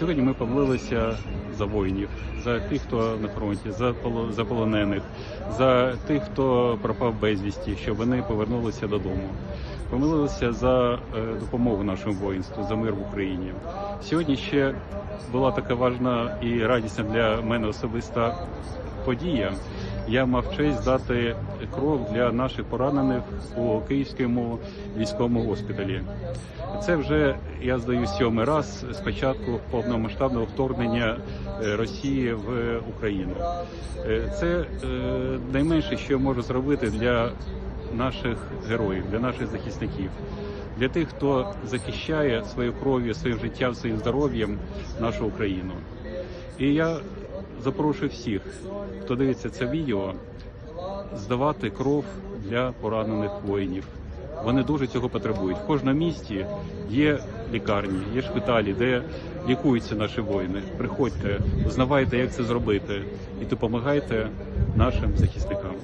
Сьогодні ми помолилися за воїнів, за тих, хто на фронті, за поло- за полонених, за тих, хто пропав безвісті, щоб вони повернулися додому. Помилилися за е, допомогу нашому воїнству, за мир в Україні. Сьогодні ще була така важна і радісна для мене особиста подія. Я мав честь дати кров для наших поранених у Київському військовому госпіталі. Це вже я здаю сьомий раз з початку повномасштабного вторгнення е, Росії в Україну. Е, Це е, найменше, що я можу зробити для наших героїв, для наших захисників, для тих, хто захищає своєю кров'ю, своїм життям, своїм здоров'ям нашу Україну. І я запрошую всіх, хто дивиться це відео, здавати кров для поранених воїнів. Вони дуже цього потребують. В кожному місті є лікарні, є шпиталі, де лікуються наші воїни. Приходьте, узнавайте, як це зробити, і допомагайте нашим захисникам.